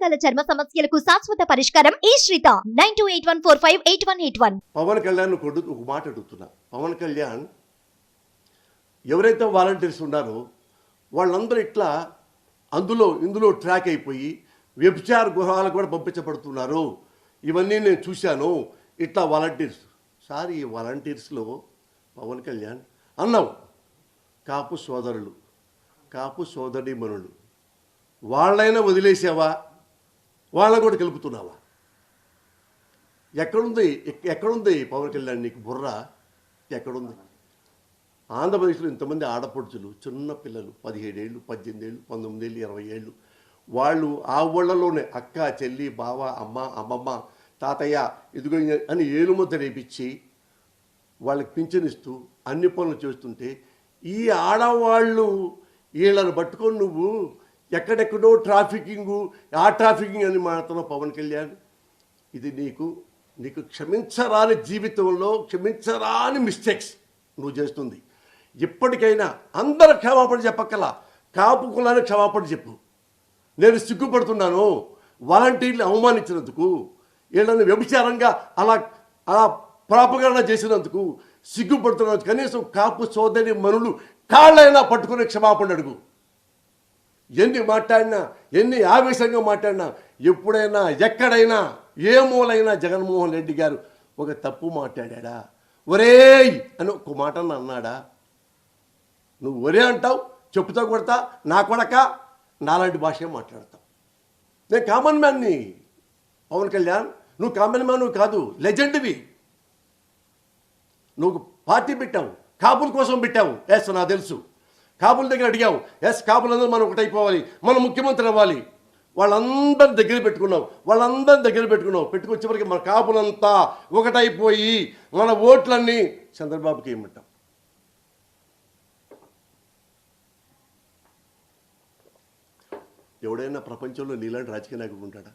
రకరకాల చర్మ సమస్యలకు శాశ్వత పరిష్కారం ఈ శ్రీత. Nine two eight one four five eight one eight one. Pawan Kalyan కొడు ఒక మాట అడుగుతున్నా. పవన్ కళ్యాణ్ ఎవరైతే వాలంటీర్స్ ఉన్నారో వాళ్ళందరూ ఇట్లా అందులో ఇందులో ట్రాక్ అయిపోయి వ్యభిచార గృహాలకు కూడా పంపించబడుతున్నారు. ఇవన్నీ నేను చూశాను. ఇట్లా వాలంటీర్స్. సార్ ఈ వాలంటీర్స్లో పవన్ కళ్యాణ్ అన్నావు. కాపు సోదరులు. కాపు సోదరీమణులు. వాళ్ళైనా వదిలేసావా? వాళ్ళని కూడా గెలుపుతున్నావా? ఎక్కడుంది? ఎక్కడుంది పవన్ కళ్యాణ్ నీకు బుర్ర? ఎక్కడుంది? ఆంధ్రప్రదేశ్లో ఇంతమంది ఆడపడుచులు చిన్న పిల్లలు పదిహేడేళ్ళు పద్దెనిమిదేళ్ళు పంతొమ్మిదేళ్ళు ఇరవై ఏళ్ళు వాళ్ళు ఆ ఊళ్ళలోనే అక్క చెల్లి బావ అమ్మ అమ్మమ్మ తాతయ్య ఇదిగో అని ఏలుముద్ద రేపించి వాళ్ళకి పింఛనిస్తూ అన్ని పనులు చేస్తుంటే ఈ ఆడవాళ్ళు వీళ్ళని పట్టుకొని నువ్వు ఎక్కడెక్కడో ట్రాఫికింగు ఆ ట్రాఫికింగ్ అని మాత్రం పవన్ కళ్యాణ్ ఇది నీకు నీకు క్షమించరాని జీవితంలో క్షమించరాని మిస్టేక్స్ నువ్వు చేస్తుంది. ఇప్పటికైనా అందరు క్షమాపణ చెప్పక్కల. కాపు కులానికి క్షమాపణ చెప్పు. నేను సిగ్గుపడుతున్నాను. వాలంటీర్లు అవమానించినందుకు వీళ్ళని వ్యభిచారంగా అలా అలా ప్రాపగరణ చేసినందుకు సిగ్గుపడుతున్నందుకు కనీసం కాపు సోదరి మనులు కాళ్ళైనా పట్టుకునే క్షమాపణ అడుగు. ఎన్ని మాట్లాడినా ఎన్ని ఆవేశంగా మాట్లాడినా ఎప్పుడైనా ఎక్కడైనా ఏ మూలైనా జగన్మోహన్ రెడ్డి గారు ఒక తప్పు మాట్లాడా ఒరేయ్! అని ఒక మాటను అన్నాడా? నువ్వు ఒరే అంటావు చెప్పుతో కొడతా నా కొడక నాలాంటి భాషే మాట్లాడతావు. నేను కామన్ మ్యాన్ని పవన్ కళ్యాణ్. నువ్వు కామన్ మ్యాన్ కాదు లెజెండ్వి నువ్వు పార్టీ పెట్టావు కాపుల కోసం పెట్టావు ఎస్ నాకు తెలుసు. కాపుల దగ్గర అడిగావు ఎస్ కాపులందరూ మనం ఒకటైపోవాలి మనం ముఖ్యమంత్రి అవ్వాలి. వాళ్ళందరిని దగ్గర పెట్టుకున్నావు వాళ్ళందరిని దగ్గర పెట్టుకున్నావు. పెట్టుకొచ్చేవరకు మన కాపులంతా ఒకటైపోయి మన ఓట్లన్నీ చంద్రబాబుకి ఏమంటాం ఎవడైనా ప్రపంచంలో నీలాంటి రాజకీయ నాయకుడు ఉంటాడా?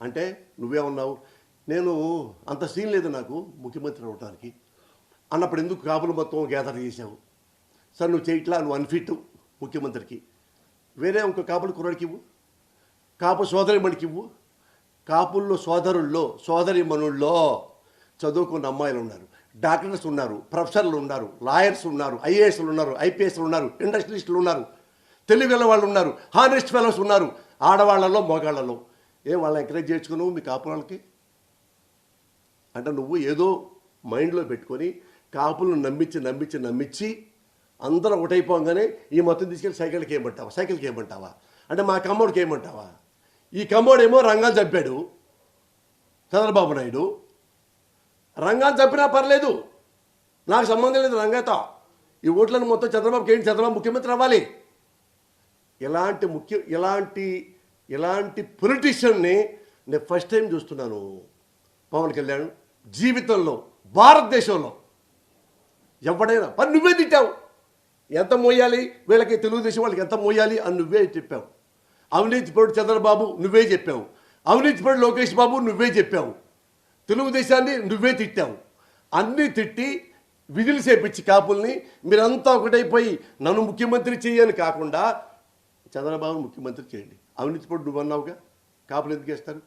అంటే నువ్వే ఉన్నావు నేను అంత సీన్ లేదు నాకు ముఖ్యమంత్రి అవడానికి అన్నప్పుడు ఎందుకు కాపులు మొత్తం గ్యాదర్ చేసావు సార్ నువ్వు చేయట్లా నువ్వు అన్ఫిట్ ముఖ్యమంత్రికి. వేరే ఇంకో కాపులు కుర్రాడికి ఇవ్వు. కాపు సోదరిమణికి ఇవ్వు. కాపుల్లో సోదరుల్లో సోదరి మనుల్లో చదువుకున్న అమ్మాయిలు ఉన్నారు. డాక్టర్స్ ఉన్నారు ప్రొఫెసర్లు ఉన్నారు లాయర్స్ ఉన్నారు ఐఏఎస్లు ఉన్నారు ఐపీఎస్లు ఉన్నారు ఇండస్ట్రియలిస్టులు ఉన్నారు తెలుగు వాళ్ళు ఉన్నారు హానెస్ట్ ఫెలోస్ ఉన్నారు ఆడవాళ్ళలో మగాళ్ళలో ఏం వాళ్ళని ఎంకరేజ్ చేసుకున్నావు మీ కాపు వాళ్ళకి అంటే నువ్వు ఏదో మైండ్లో పెట్టుకొని కాపులను నమ్మించి నమ్మించి నమ్మించి అందరూ ఒకటైపోగానే ఈ మొత్తం తీసుకెళ్ళి సైకిల్కి ఏమంటావా? సైకిల్కి ఏమంటావా? అంటే మా కమ్మోడికి ఏమంటావా? ఈ కమ్మోడేమో రంగాలు చంపాడు చంద్రబాబు నాయుడు. రంగాలు చంపినా పర్లేదు. నాకు సంబంధం లేదు రంగతో ఈ ఓట్లను మొత్తం చంద్రబాబుకి ఏంటి చంద్రబాబు ముఖ్యమంత్రి అవ్వాలి. ఇలాంటి ముఖ్య ఇలాంటి ఇలాంటి పొలిటీషియన్ని నేను ఫస్ట్ టైం చూస్తున్నాను పవన్ కళ్యాణ్ జీవితంలో భారతదేశంలో. ఎవడైనా పని నువ్వే తిట్టావు. ఎంత మోయాలి? వీళ్ళకి తెలుగుదేశం వాళ్ళకి ఎంత మోయాలి అని నువ్వే చెప్పావు. అవినీతిపరుడు చంద్రబాబు నువ్వే చెప్పావు. అవినీతిపరుడు లోకేష్ బాబు నువ్వే చెప్పావు. తెలుగుదేశాన్ని నువ్వే తిట్టావు. అన్నీ తిట్టి విధులు చేపించి కాపుల్ని మీరంతా ఒకటైపోయి నన్ను ముఖ్యమంత్రి చేయని కాకుండా చంద్రబాబు ముఖ్యమంత్రి చేయండి. అవినీతి పరుడు నువ్వు అన్నావుగా? కాపులు ఎందుకు వేస్తారు?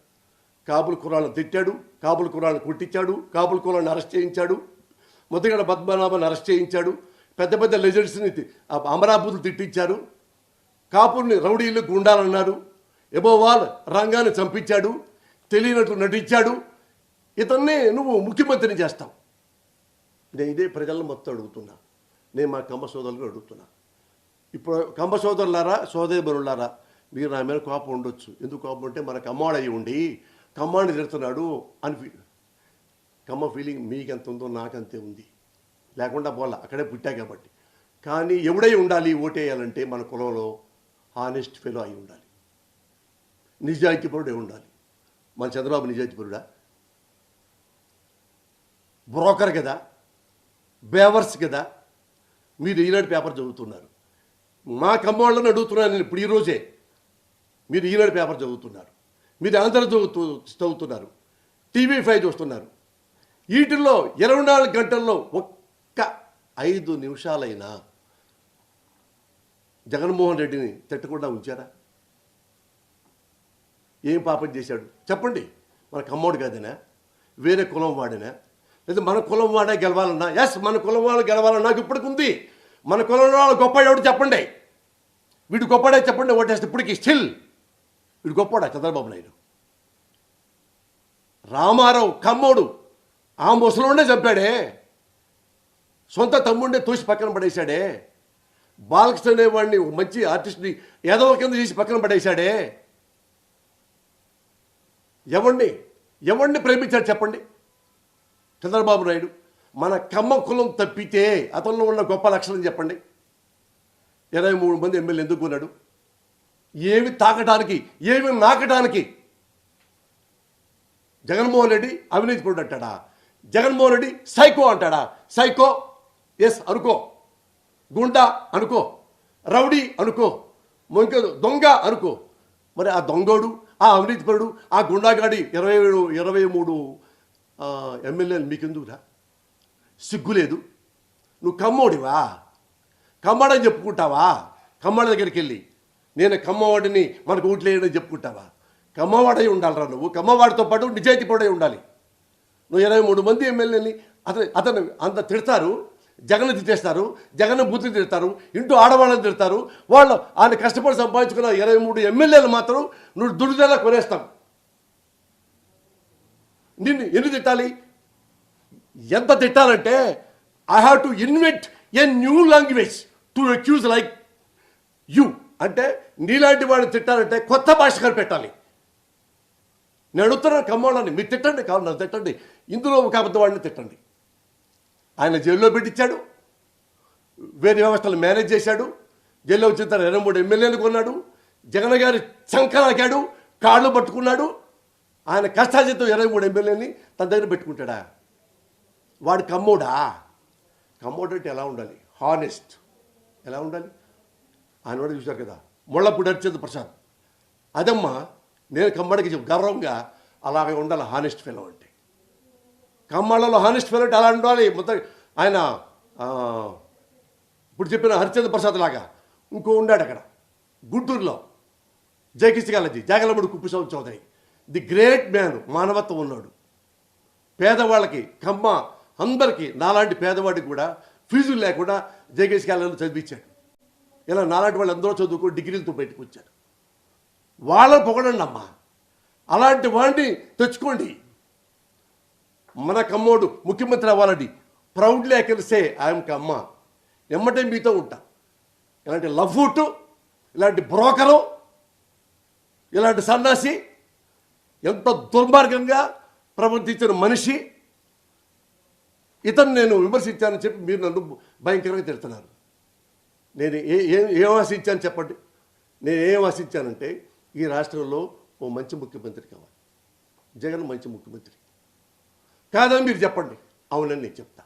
కాపుల కురాలను తిట్టాడు కాపుల కురాలను కొట్టించాడు కాపుల కురాలను అరెస్ట్ చేయించాడు ముద్దగడ పద్మనాభాన్ని అరెస్ట్ చేయించాడు పెద్ద పెద్ద లెజెండ్స్ని అమరాపుతులు తిట్టించారు. కాపుల్ని రౌడీలు గుండాలన్నారు. ఎబోవాల్ రంగాన్ని చంపించాడు. తెలియనట్లు నటించాడు. ఇతన్ని నువ్వు ముఖ్యమంత్రిని చేస్తావు. నేను ఇదే ప్రజలను మొత్తం అడుగుతున్నా. నేను మా కంబ సోదరులను అడుగుతున్నా. ఇప్పుడు కంబ సోదరులారా సోదరి మీరు నా మీద కోపం ఉండొచ్చు. ఎందుకు కోపం అంటే మన కమ్మాడయి ఉండి కమ్మాడిని తిడుతున్నాడు అని ఫీ కమ్మ ఫీలింగ్ మీకెంత ఉందో నాకంతే ఉంది. లేకుండా పోలా అక్కడే పుట్టా కాబట్టి. కానీ ఎవడై ఉండాలి ఓటేయాలంటే మన కులంలో హానెస్ట్ ఫెలో అయి ఉండాలి. నిజాయితీపరుడే ఉండాలి. మన చంద్రబాబు నిజాయితీపరుడా? బ్రోకర్ కదా? బేవర్స్ కదా? మీరు ఈనాడు పేపర్ చదువుతున్నారు. మా కమ్మవాళ్ళని అడుగుతున్నాను నేను ఇప్పుడు ఈరోజే మీరు ఈనాడు పేపర్ చదువుతున్నారు. మీరు ఆంధ్ర చదువుతూ చదువుతున్నారు. టీవీ ఫైవ్ చూస్తున్నారు. వీటిల్లో ఇరవై నాలుగు గంటల్లో ఒక్క ఐదు నిమిషాలైనా జగన్మోహన్ రెడ్డిని తిట్టకుండా ఉంచారా? ఏం పాపం చేశాడు? చెప్పండి. మన కమ్మోడు కాదనా వేరే కులం వాడినా? లేదా మన కులం వాడే గెలవాలన్నా? ఎస్ మన కులం వాళ్ళు గెలవాలన్నా నాకు ఇప్పటికి ఉంది. మన కులం వాళ్ళు గొప్ప ఎవడు చెప్పండి. వీడు గొప్పడే చెప్పండి ఓటేస్తే ఇప్పటికి స్టిల్ వీడు గొప్పడా చంద్రబాబు నాయుడు? రామారావు కమ్మోడు ఆ ముసలోనే చంపాడే. సొంత తమ్ముడిని తోసి పక్కన పడేశాడే. బాలకృష్ణ అనేవాడిని మంచి ఆర్టిస్ట్ని ఏదో కింద చేసి పక్కన పడేశాడే. ఎవరిని ఎవడిని ప్రేమించాడు చెప్పండి? చంద్రబాబు నాయుడు మన కమ్మ కులం తప్పితే అతనిలో ఉన్న గొప్ప లక్షణం చెప్పండి. ఇరవై మూడు మంది ఎమ్మెల్యే ఎందుకు ఉన్నాడు ఏమి తాకటానికి ఏమి నాకటానికి? జగన్మోహన్ రెడ్డి అవినీతి పరుడు అంటాడా? జగన్మోహన్ రెడ్డి సైకో అంటాడా? సైకో ఎస్ అనుకో. గుండా అనుకో. రౌడీ అనుకో. ఇంకో దొంగ అనుకో. మరి ఆ దొంగోడు ఆ అవినీతిపరుడు ఆ గుండాగాడి ఇరవై ఏడు ఇరవై మూడు ఎమ్మెల్యేలు మీకెందుకురా? సిగ్గు లేదు నువ్వు కమ్మోడివా? కమ్మడని చెప్పుకుంటావా? కమ్మడ దగ్గరికి వెళ్ళి నేను కమ్మవాడిని మనకు ఓట్లేయడని చెప్పుకుంటావా? కమ్మవాడై ఉండాలిరా నువ్వు. కమ్మవాడితో పాటు నిజాయితీ పడై ఉండాలి. నువ్వు ఇరవై మూడు మంది ఎమ్మెల్యేని అతను అతను అంత తిడతారు. జగన్ తిట్టేస్తారు జగన్ బూతులు తిడతారు ఇంటూ ఆడవాళ్ళని తిడతారు. వాళ్ళు ఆయన కష్టపడి సంపాదించుకున్న ఇరవై మూడు ఎమ్మెల్యేలు మాత్రం నువ్వు దుడిదలా కొనేస్తావు? నిన్ను ఎన్ని తిట్టాలి? ఎంత తిట్టాలంటే I have to invent a new language to accuse like you అంటే నీలాంటి వాడిని తిట్టాలంటే కొత్త భాష కనిపెట్టాలి. నేను అడుగుతున్నాను కమ్మవాళ్ళని మీరు తిట్టండి కావాలి నన్ను తిట్టండి. ఇందులో ఒక అబద్ధవాడిని తిట్టండి. ఆయన జైల్లో పెట్టించాడు వేరే వ్యవస్థలు మేనేజ్ చేశాడు. జైల్లో వచ్చిన తర్వాత ఇరవై మూడు ఎమ్మెల్యేలు కొన్నాడు. జగన్ గారి చంకలాగాడు కాళ్ళు పట్టుకున్నాడు. ఆయన కష్టాజీతం ఇరవై మూడు ఎమ్మెల్యేని తన దగ్గర పెట్టుకుంటాడా? వాడు కమ్మోడా? కమ్మోడు అంటే ఎలా ఉండాలి? హానెస్ట్. ఎలా ఉండాలి? ఆయన కూడా చూశారు కదా. ముళ్ళపూడి హరిచంద్ర ప్రసాద్. అదమ్మా నేను కమ్మడికి గర్వంగా అలాగే ఉండాలి హానెస్ట్ ఫెలో అంటే. కమ్మాళ్ళలో హానెస్ట్ ఫెలో అలా ఉండాలి. మొత్తం ఆయన ఇప్పుడు చెప్పిన హరిచంద్ర ప్రసాద్ లాగా ఇంకో ఉండాడు అక్కడ గుంటూరులో. జయకిష్ గాలజీ జాగలముడు Kuppuswamy Chowdary. The great man మానవత్వం ఉన్నాడు. పేదవాళ్ళకి కమ్మ అందరికీ నాలాంటి పేదవాడికి కూడా ఫీజులు లేకుండా జయకేష్ కాలేజీలో చదివించాడు. ఇలా నాలాంటి వాళ్ళు అందరూ చదువుకో డిగ్రీలతో బయటకు వచ్చారు వాళ్ళని పొగడండి అమ్మా అలాంటి వాడిని తెచ్చుకోండి. మన కమ్మోడు ముఖ్యమంత్రి అవ్వాలని proudly I can say I'm Kamma. ఎమ్మటే మీతో ఉంటా. ఇలాంటి లఫూటు ఇలాంటి బ్రోకరు ఇలాంటి సన్నాసి ఎంత దుర్మార్గంగా ప్రవర్తించిన మనిషి ఇతను నేను విమర్శించానని చెప్పి మీరు నన్ను భయంకరంగా తిడుతున్నారు. నేను ఏ ఏం ఏం ఆశించాను చెప్పండి? నేను ఏం ఆశించానంటే ఈ రాష్ట్రంలో ఓ మంచి ముఖ్యమంత్రి కావాలి. జగన్ మంచి ముఖ్యమంత్రి. కాదని మీరు చెప్పండి. అవునని నేను చెప్తా.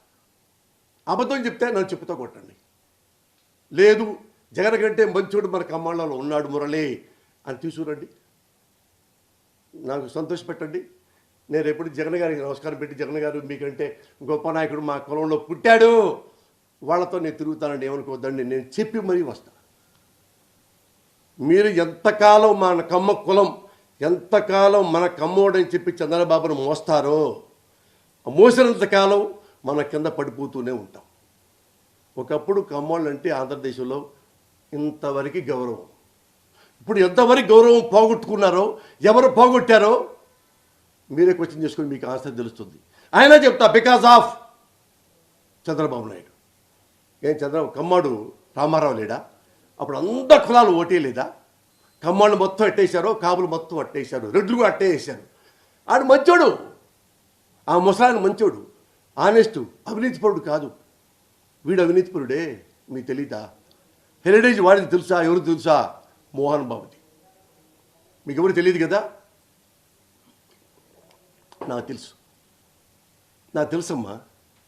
అబద్ధం చెప్తే నన్ను చెప్పుతో కొట్టండి. లేదు జగన్ కంటే మంచోడు మన కమ్మాళ్ళలో ఉన్నాడు మురళి అని తీసుకురండి. నాకు సంతోషపెట్టండి. నేను ఎప్పుడు జగన్ గారికి నమస్కారం పెట్టి జగన్ గారు మీకంటే గొప్ప నాయకుడు మా కులంలో పుట్టాడు. వాళ్ళతో నేను తిరుగుతానండి ఏమనుకోవద్దండి. నేను చెప్పి మరీ వస్తా. మీరు ఎంతకాలం మన కమ్మ కులం ఎంతకాలం మన కమ్మోడని చెప్పి చంద్రబాబును మోస్తారో మోసినంత కాలం మన కింద పడిపోతూనే ఉంటాం. ఒకప్పుడు కమ్మోళ్ళు అంటే ఆంధ్రదేశంలో ఇంతవరకు గౌరవం. ఇప్పుడు ఎంతవరకు గౌరవం పోగొట్టుకున్నారో ఎవరు పోగొట్టారో మీరే క్వశ్చన్ చేసుకొని మీకు ఆన్సర్ తెలుస్తుంది. అయినా చెప్తా బికాస్ ఆఫ్ చంద్రబాబు నాయుడు. ఏం చంద్ర కమ్మాడు రామారావు లేడా? అప్పుడు అంత కులాలు ఓటే లేదా? కమ్మాళ్ళు మొత్తం అట్టేశారు కాపులు మొత్తం అట్టేశారు రెడ్లు కూడా అట్టేసారు ఆడు మంచోడు. ఆ ముసలాయన మంచోడు ఆనెస్టు అవినీతిపరుడు కాదు. వీడు అవినీతిపరుడే మీకు తెలీదా? హెరిటేజ్ వాడిది తెలుసా ఎవరు తెలుసా? మోహన్ బాబుది మీకు ఎవరు తెలియదు కదా? నాకు తెలుసు. నాకు తెలుసమ్మా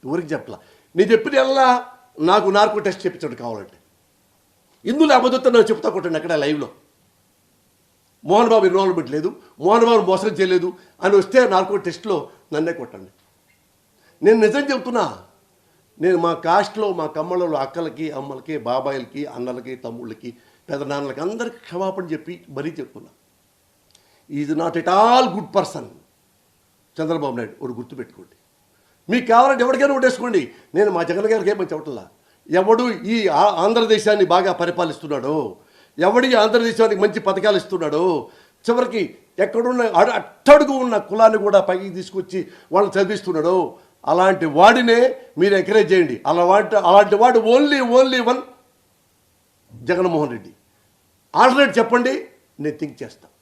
ఎవరికి చెప్పలా? నేను చెప్పిన ఎలా నాకు నార్కో టెస్ట్ చెప్పించడం కావాలంటే. ఇందులో అబద్ధం నాకు చెప్తా కొట్టండి అక్కడ లైవ్లో. మోహన్ బాబు ఇన్వాల్వ్మెంట్ లేదు మోహన్ బాబు మోసం చేయలేదు అని వస్తే నాలుగో టెస్ట్లో నన్నే కొట్టండి. నేను నిజం చెప్తున్నా నేను మా కాస్ట్లో మా కమ్మలలో అక్కలకి అమ్మలకి బాబాయిలకి అన్నలకి తమ్ముళ్ళకి పెదనాన్నలకి అందరికి క్షమాపణ చెప్పి మరీ చెప్తున్నా. Is not at all good person Chandrababu Naidu ఒకటి గుర్తుపెట్టుకోండి మీకు కావాలంటే ఎవరికైనా ఓటేసుకోండి. నేను మా జగన్ గారికి ఏమని చెప్పట్లా? ఎవడు ఈ ఆ- ఆంధ్రదేశాన్ని బాగా పరిపాలిస్తున్నాడో ఎవడి ఆంధ్రదేశానికి మంచి పథకాలు ఇస్తున్నాడు? చివరికి ఎక్కడున్న అడ- అట్టడుగు ఉన్న కులాన్ని కూడా పైకి తీసుకొచ్చి వాళ్ళని చదివిస్తున్నాడో. అలాంటి వాడినే మీరు ఎంకరేజ్ చేయండి. అలా వాటి అలాంటి వాడు only only one Jaganmohan Reddy. Alternate చెప్పండి నేను థింక్ చేస్తాను